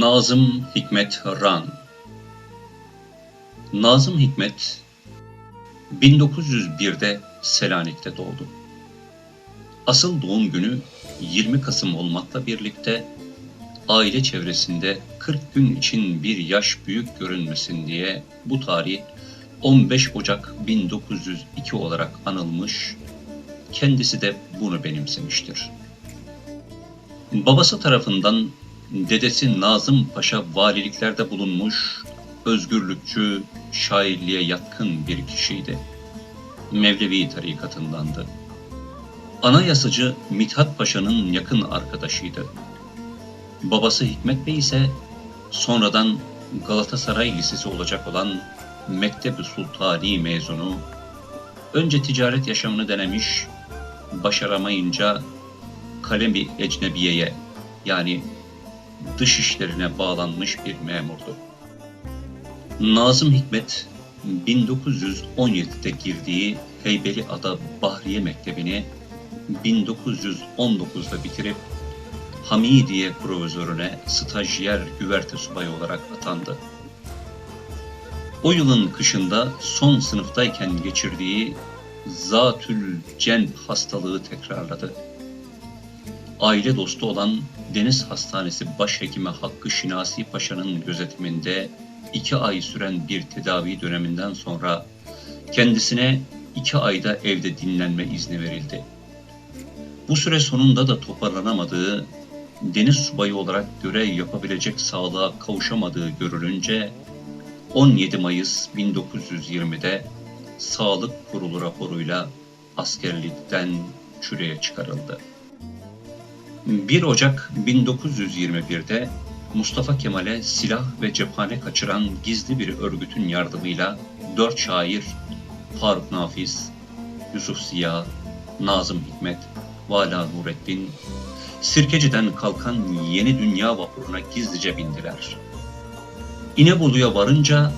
Nazım Hikmet Ran Nazım Hikmet 1901'de Selanik'te doğdu. Asıl doğum günü 20 Kasım olmakla birlikte aile çevresinde 40 gün için bir yaş büyük görünmesin diye bu tarih 15 Ocak 1902 olarak anılmış, kendisi de bunu benimsemiştir. Babası tarafından dedesi Nazım Paşa valiliklerde bulunmuş, özgürlükçü, şairliğe yatkın bir kişiydi. Mevlevi tarikatındandı. Anayasacı Mithat Paşa'nın yakın arkadaşıydı. Babası Hikmet Bey ise sonradan Galatasaray Lisesi olacak olan Mekteb-i Sultani mezunu, önce ticaret yaşamını denemiş, başaramayınca kalemi ecnebiyeye yani dış işlerine bağlanmış bir memurdu. Nazım Hikmet 1917'de girdiği Heybeliada Bahriye Mektebi'ni 1919'da bitirip Hamidiye provizörüne stajyer güverte subayı olarak atandı. O yılın kışında son sınıftayken geçirdiği zatül cenb hastalığı tekrarladı. Aile dostu olan Deniz Hastanesi Başhekimi Hakkı Şinasi Paşa'nın gözetiminde iki ay süren bir tedavi döneminden sonra kendisine iki ayda evde dinlenme izni verildi. Bu süre sonunda da toparlanamadığı, deniz subayı olarak görev yapabilecek sağlığa kavuşamadığı görülünce 17 Mayıs 1920'de Sağlık Kurulu raporuyla askerlikten çüreye çıkarıldı. 1 Ocak 1921'de Mustafa Kemal'e silah ve cephane kaçıran gizli bir örgütün yardımıyla dört şair Faruk Nafiz, Yusuf Ziya, Nazım Hikmet, Vala Nurettin, Sirkeci'den kalkan yeni dünya vapuruna gizlice bindiler. İnebolu'ya varınca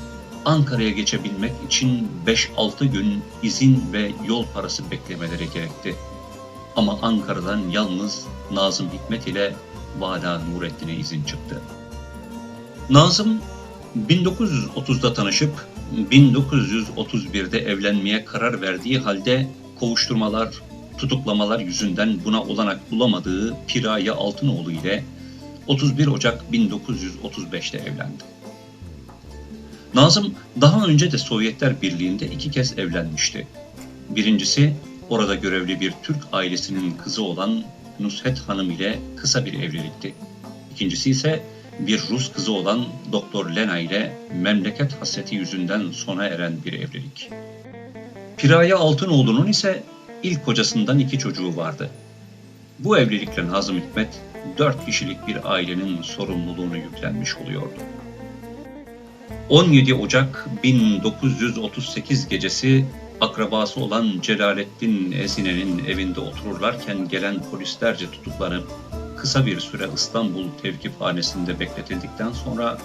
Ankara'ya geçebilmek için 5-6 gün izin ve yol parası beklemeleri gerekti. Ama Ankara'dan yalnız Nazım Hikmet ile Vala Nurettin'e izin çıktı. Nazım 1930'da tanışıp 1931'de evlenmeye karar verdiği halde kovuşturmalar, tutuklamalar yüzünden buna olanak bulamadığı Piraye Altınoğlu ile 31 Ocak 1935'te evlendi. Nazım daha önce de Sovyetler Birliği'nde iki kez evlenmişti. Birincisi orada görevli bir Türk ailesinin kızı olan Nusret Hanım ile kısa bir evlilikti. İkincisi ise bir Rus kızı olan Doktor Lena ile memleket hasreti yüzünden sona eren bir evlilik. Piraye Altınoğlu'nun ise ilk kocasından iki çocuğu vardı. Bu evlilikle Nazım Hikmet dört kişilik bir ailenin sorumluluğunu yüklenmiş oluyordu. 17 Ocak 1938 gecesi akrabası olan Celalettin Ezine'nin evinde otururlarken gelen polislerce tutuklanıp kısa bir süre İstanbul Tevkifhanesi'nde bekletildikten sonra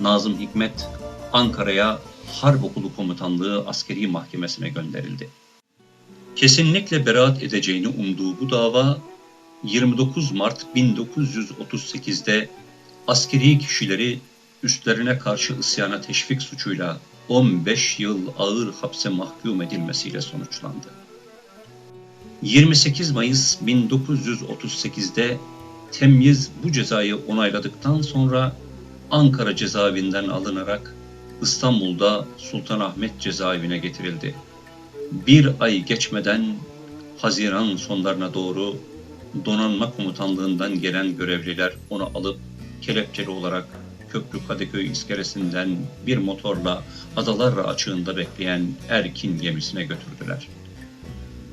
Nazım Hikmet Ankara'ya Harp Okulu Komutanlığı Askeri Mahkemesi'ne gönderildi. Kesinlikle beraat edeceğini umduğu bu dava 29 Mart 1938'de askeri kişileri üstlerine karşı isyana teşvik suçuyla 15 yıl ağır hapse mahkum edilmesiyle sonuçlandı. 28 Mayıs 1938'de temyiz bu cezayı onayladıktan sonra Ankara cezaevinden alınarak İstanbul'da Sultanahmet cezaevine getirildi. Bir ay geçmeden Haziran sonlarına doğru donanma komutanlığından gelen görevliler onu alıp kelepçeli olarak Köprü Kadıköy iskelesinden bir motorla adalar açığında bekleyen Erkin gemisine götürdüler.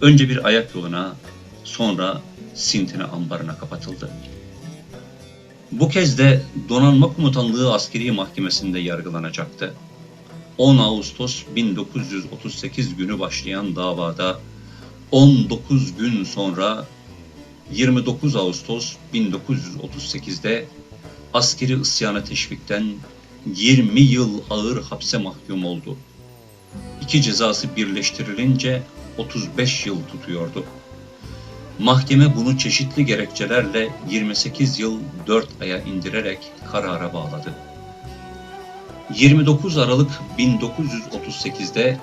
Önce bir ayak yoluna, sonra Sintine ambarına kapatıldı. Bu kez de Donanma Komutanlığı Askeri Mahkemesi'nde yargılanacaktı. 10 Ağustos 1938 günü başlayan davada 19 gün sonra 29 Ağustos 1938'de askeri isyana teşvikten 20 yıl ağır hapse mahkum oldu. İki cezası birleştirilince 35 yıl tutuyordu. Mahkeme bunu çeşitli gerekçelerle 28 yıl 4 aya indirerek karara bağladı. 29 Aralık 1938'de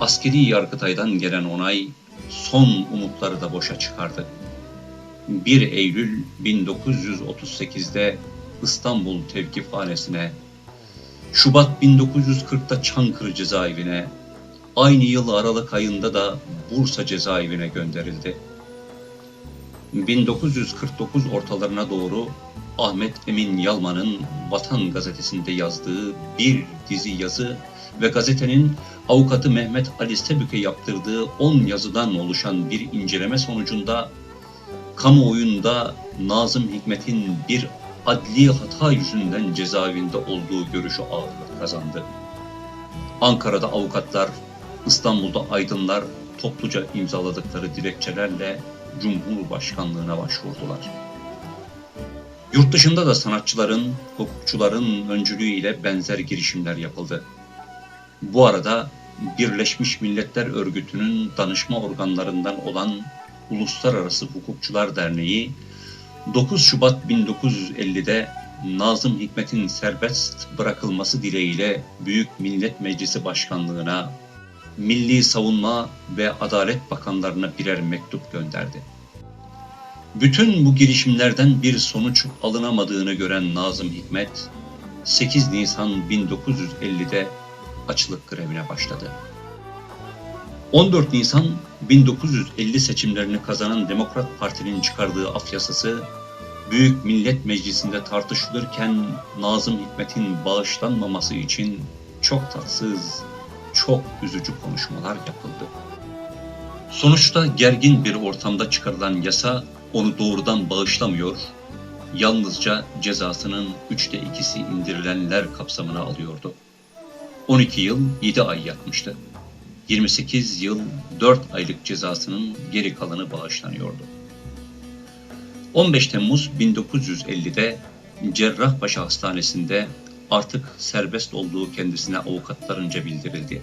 askeri yargıtaydan gelen onay son umutları da boşa çıkardı. 1 Eylül 1938'de İstanbul Tevkifhanesi'ne, Şubat 1940'da Çankırı cezaevine, aynı yıl Aralık ayında da Bursa cezaevine gönderildi. 1949 ortalarına doğru Ahmet Emin Yalman'ın Vatan gazetesinde yazdığı bir dizi yazı ve gazetenin avukatı Mehmet Ali Sebük'e yaptırdığı 10 yazıdan oluşan bir inceleme sonucunda kamuoyunda Nazım Hikmet'in bir adli hata yüzünden cezaevinde olduğu görüşü ağırlık kazandı. Ankara'da avukatlar, İstanbul'da aydınlar topluca imzaladıkları dilekçelerle Cumhurbaşkanlığına başvurdular. Yurt dışında da sanatçıların, hukukçuların öncülüğüyle benzer girişimler yapıldı. Bu arada Birleşmiş Milletler Örgütü'nün danışma organlarından olan Uluslararası Hukukçular Derneği 9 Şubat 1950'de Nazım Hikmet'in serbest bırakılması dileğiyle Büyük Millet Meclisi Başkanlığına, Milli Savunma ve Adalet Bakanlarına birer mektup gönderdi. Bütün bu girişimlerden bir sonuç alınamadığını gören Nazım Hikmet, 8 Nisan 1950'de açlık grevine başladı. 14 Nisan 1950 seçimlerini kazanan Demokrat Parti'nin çıkardığı af yasası, Büyük Millet Meclisi'nde tartışılırken Nazım Hikmet'in bağışlanmaması için çok tatsız, çok üzücü konuşmalar yapıldı. Sonuçta gergin bir ortamda çıkarılan yasa onu doğrudan bağışlamıyor, yalnızca cezasının üçte ikisi indirilenler kapsamına alıyordu. 12 yıl 7 ay yatmıştı. 28 yıl 4 aylık cezasının geri kalanı bağışlanıyordu. 15 Temmuz 1950'de Cerrahpaşa Hastanesi'nde artık serbest olduğu kendisine avukatlarınca bildirildi.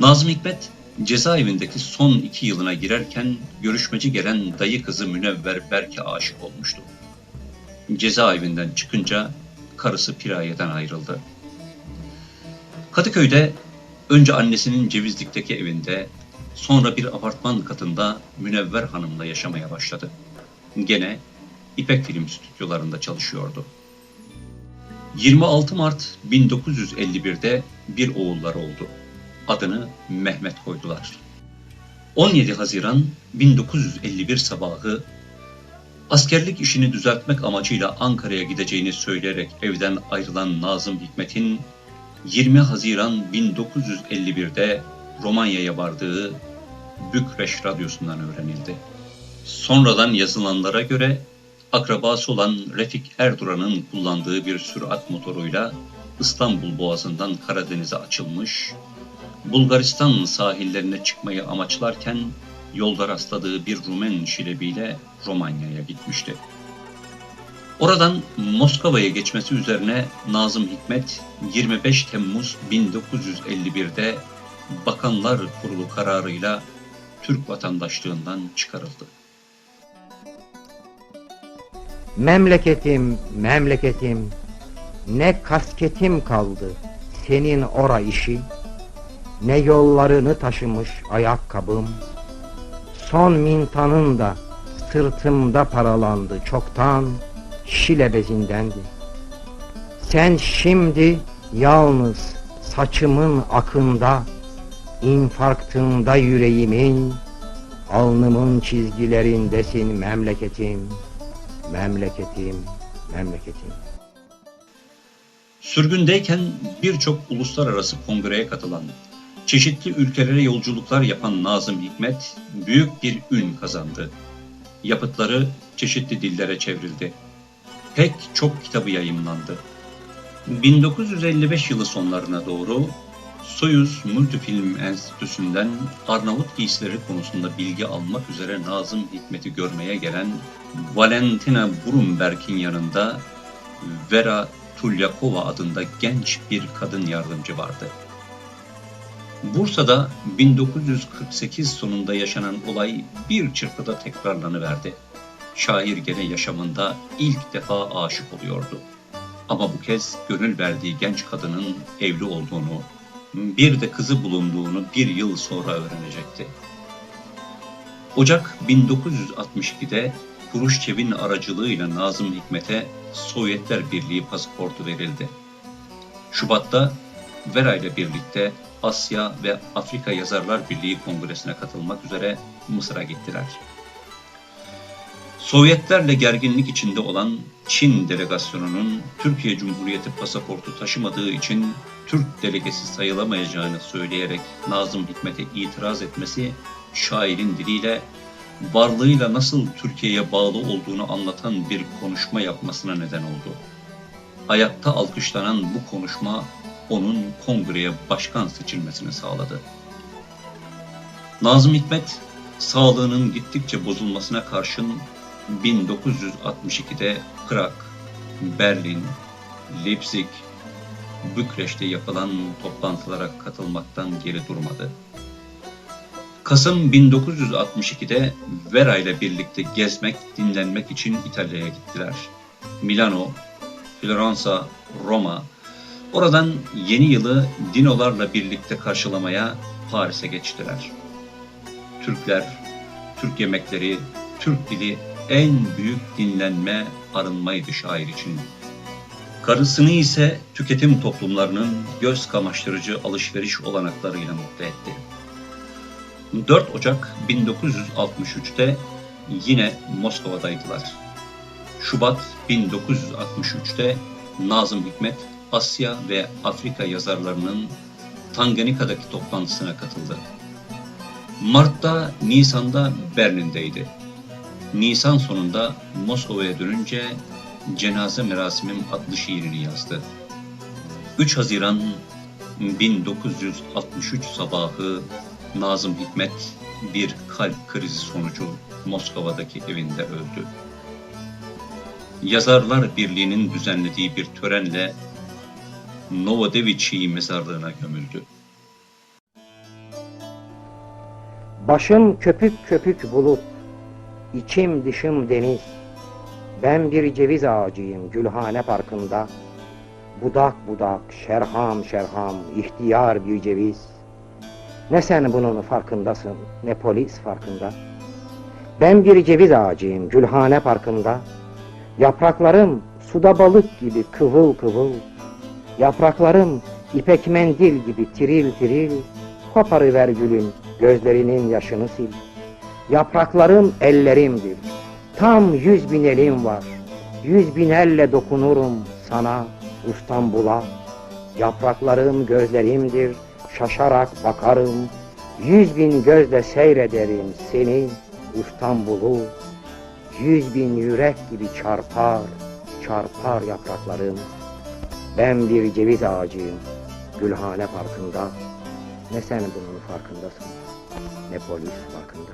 Nazım Hikmet cezaevindeki son iki yılına girerken görüşmeci gelen dayı kızı Münevver Berk'e aşık olmuştu. Cezaevinden çıkınca karısı Piraye'den ayrıldı. Kadıköy'de önce annesinin Cevizlik'teki evinde, sonra bir apartman katında Münevver Hanım'la yaşamaya başladı. Gene İpek Film stüdyolarında çalışıyordu. 26 Mart 1951'de bir oğulları oldu. Adını Mehmet koydular. 17 Haziran 1951 sabahı askerlik işini düzeltmek amacıyla Ankara'ya gideceğini söyleyerek evden ayrılan Nazım Hikmet'in 20 Haziran 1951'de Romanya'ya vardığı Bükreş Radyosu'ndan öğrenildi. Sonradan yazılanlara göre akrabası olan Refik Erduran'ın kullandığı bir sürat motoruyla İstanbul Boğazı'ndan Karadeniz'e açılmış, Bulgaristan sahillerine çıkmayı amaçlarken yolda rastladığı bir Rumen şilebiyle Romanya'ya gitmişti. Oradan Moskova'ya geçmesi üzerine Nazım Hikmet 25 Temmuz 1951'de Bakanlar Kurulu kararıyla Türk vatandaşlığından çıkarıldı. Memleketim, memleketim, ne kasketim kaldı senin ora işi, ne yollarını taşımış ayakkabım, son mintanın da sırtımda paralandı çoktan, şile bezindendi. Sen şimdi yalnız saçımın akında, infarktında yüreğimin, alnımın çizgilerindesin memleketim, memleketim, memleketim. Sürgündeyken birçok uluslararası kongreye katılan, çeşitli ülkelere yolculuklar yapan Nazım Hikmet büyük bir ün kazandı. Yapıtları çeşitli dillere çevrildi pek çok kitabı yayımlandı. 1955 yılı sonlarına doğru Soyuz Multifilm Enstitüsü'nden Arnavut giysileri konusunda bilgi almak üzere Nazım Hikmet'i görmeye gelen Valentina Brumberg'in yanında Vera Tulyakova adında genç bir kadın yardımcı vardı. Bursa'da 1948 sonunda yaşanan olay bir çırpıda tekrarlanıverdi. Şair gene yaşamında ilk defa aşık oluyordu. Ama bu kez gönül verdiği genç kadının evli olduğunu, bir de kızı bulunduğunu bir yıl sonra öğrenecekti. Ocak 1962'de Kuruşçev'in aracılığıyla Nazım Hikmet'e Sovyetler Birliği pasaportu verildi. Şubat'ta Vera ile birlikte Asya ve Afrika Yazarlar Birliği Kongresi'ne katılmak üzere Mısır'a gittiler. Sovyetlerle gerginlik içinde olan Çin delegasyonunun Türkiye Cumhuriyeti pasaportu taşımadığı için Türk delegesi sayılamayacağını söyleyerek Nazım Hikmet'e itiraz etmesi şairin diliyle varlığıyla nasıl Türkiye'ye bağlı olduğunu anlatan bir konuşma yapmasına neden oldu. Ayakta alkışlanan bu konuşma onun kongreye başkan seçilmesini sağladı. Nazım Hikmet, sağlığının gittikçe bozulmasına karşın 1962'de Prag, Berlin, Leipzig, Bükreş'te yapılan toplantılara katılmaktan geri durmadı. Kasım 1962'de Vera ile birlikte gezmek, dinlenmek için İtalya'ya gittiler. Milano, Floransa, Roma, oradan yeni yılı dinolarla birlikte karşılamaya Paris'e geçtiler. Türkler, Türk yemekleri, Türk dili en büyük dinlenme, arınmaydı şair için. Karısını ise tüketim toplumlarının göz kamaştırıcı alışveriş olanaklarıyla mutlu etti. 4 Ocak 1963'te yine Moskova'daydılar. Şubat 1963'te Nazım Hikmet Asya ve Afrika yazarlarının Tanganyika'daki toplantısına katıldı. Mart'ta, Nisan'da Berlin'deydi. Nisan sonunda Moskova'ya dönünce Cenaze Merasimim adlı şiirini yazdı. 3 Haziran 1963 sabahı Nazım Hikmet bir kalp krizi sonucu Moskova'daki evinde öldü. Yazarlar Birliği'nin düzenlediği bir törenle Novodevichy mezarlığına gömüldü. Başım köpük köpük bulut, içim dışım deniz. Ben bir ceviz ağacıyım Gülhane Parkı'nda. Budak budak, şerham şerham, ihtiyar bir ceviz. Ne sen bunun farkındasın, ne polis farkında. Ben bir ceviz ağacıyım Gülhane Parkı'nda. Yapraklarım suda balık gibi kıvıl kıvıl. Yapraklarım ipek mendil gibi tiril tiril. Koparıver gülüm, gözlerinin yaşını sil. Yapraklarım ellerimdir. Tam yüz bin elim var. Yüz bin elle dokunurum sana İstanbul'a. Yapraklarım gözlerimdir. Şaşarak bakarım. Yüz bin gözle seyrederim seni İstanbul'u. Yüz bin yürek gibi çarpar, çarpar yapraklarım. Ben bir ceviz ağacıyım Gülhane Parkı'nda. Ne sen bunun farkındasın, ne polis farkında.